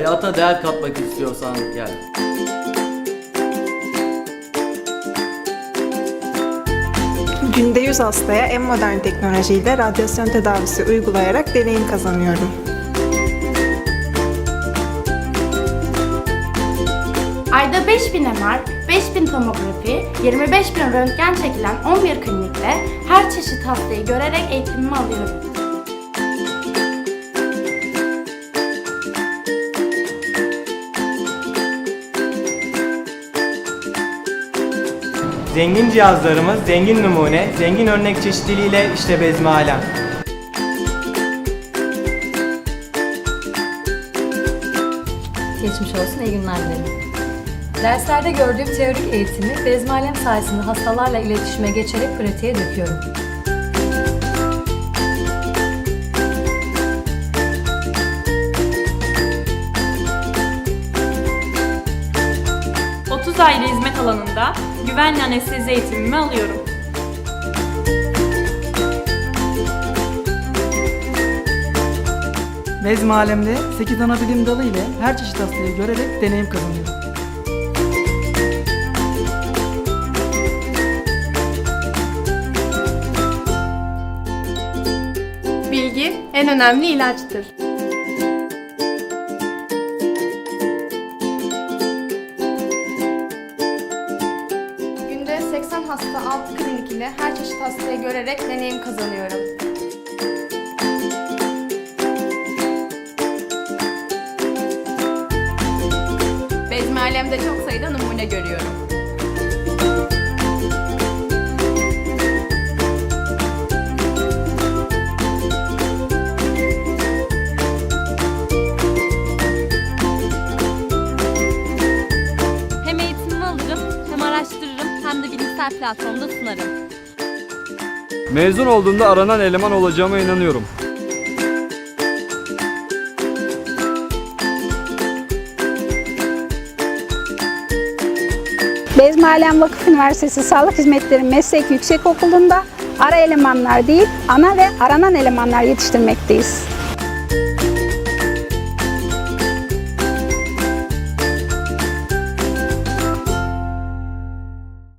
hayata değer katmak istiyorsan gel. Günde 100 hastaya en modern teknolojiyle radyasyon tedavisi uygulayarak deneyim kazanıyorum. Ayda 5000 MR, 5000 tomografi, 25 bin röntgen çekilen 11 klinikte her çeşit hastayı görerek eğitimimi alıyorum. Zengin cihazlarımız, zengin numune, zengin örnek çeşitliliğiyle işte Bezmi Alem. Geçmiş olsun, iyi günler dilerim. Derslerde gördüğüm teorik eğitimi bezmalem sayesinde hastalarla iletişime geçerek pratiğe döküyorum. Hı. 30 ayrı hizmet alanında güvenli anestezi eğitimimi alıyorum. Bezmi alemde 8 ana bilim dalı ile her çeşit hastayı görerek deneyim kazanıyorum. Bilgi en önemli ilaçtır. Hasta 6 klinik ile her çeşit hastayı görerek deneyim kazanıyorum. Bezmi alemde çok sayıda numune görüyorum. Hem eğitimimi alırım, hem araştırırım, hem de bilimsel platformda sunarım. Mezun olduğumda aranan eleman olacağıma inanıyorum. Bezmi Alem Vakıf Üniversitesi Sağlık Hizmetleri Meslek Yüksekokulu'nda ara elemanlar değil, ana ve aranan elemanlar yetiştirmekteyiz.